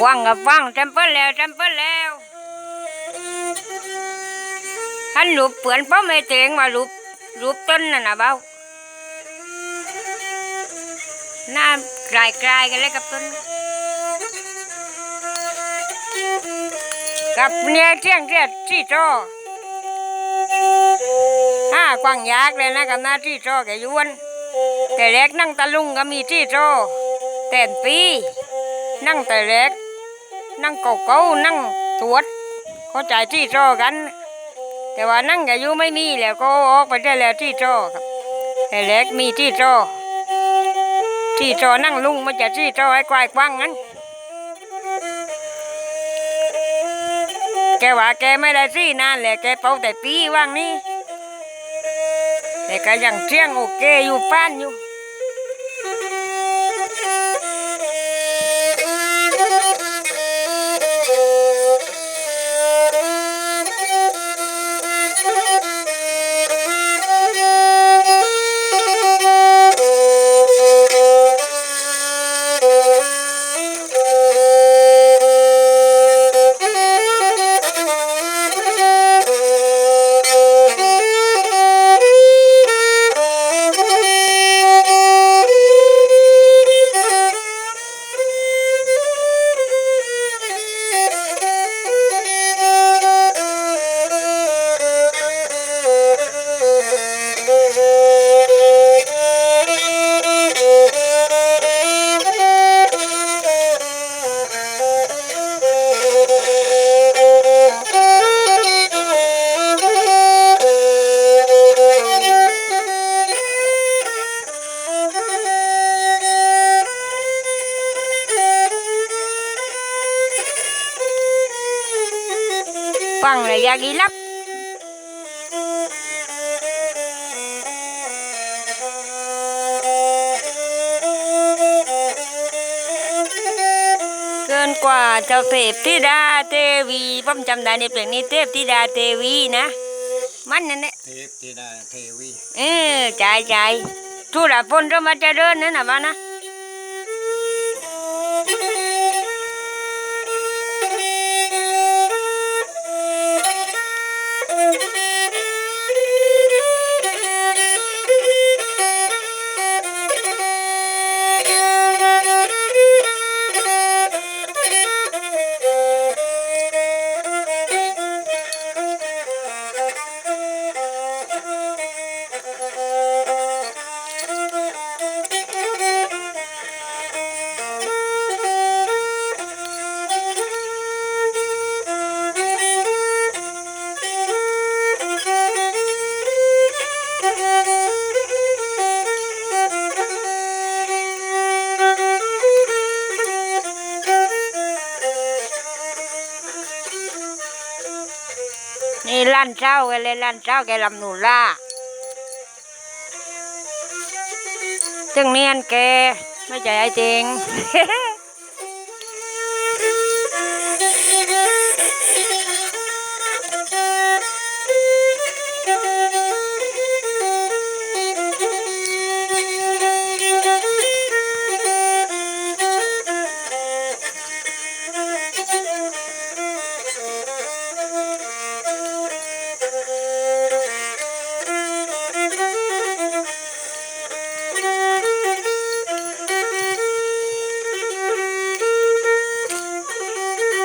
กว้างกับว้างจำเปิลแล้วจำเปิลแล้วท่านรูปเปลือนป้อไม่เตงมารูปรูปต้นน่ะนะเบ้าหน้ากลายกลายกันเลยกับต้นกับเนี่ยเที่ยงเที่ยที่โจห้ากว้างยากเลยนะกับหน้าที่โจแกยวนแต่แรกนั่งตะลุงก็มีที่โจแต่นปี นั่งแต่แรก นั่งเก่าเก่านั่งตรวจเข้าใจที่โจกัน แต่ว่านั่งกับยูไม่มีแล้วก็ออกไปได้แล้วที่โจครับ แต่แรกมีที่โจที่โจนั่งลุงมันจะที่โจให้กวายกว้างงั้นแกว่าแกไม่ได้ซี่นานแหละแกเป่าแต่ปีว่างนี่แต่ก็ยังเที่ยงโอเคอยู่ป้านอยู่ ฟังเลยอยากอีลับเกินกว่าเจ้าเทพธิดาเทวีผมจำได้ในเพลงนี้เทพ นี่ลั่นเจ้าแกเลยลั่นเจ้าแกลำหนูล่าซึ่งเนียนแกไม่ใจไอ้จริง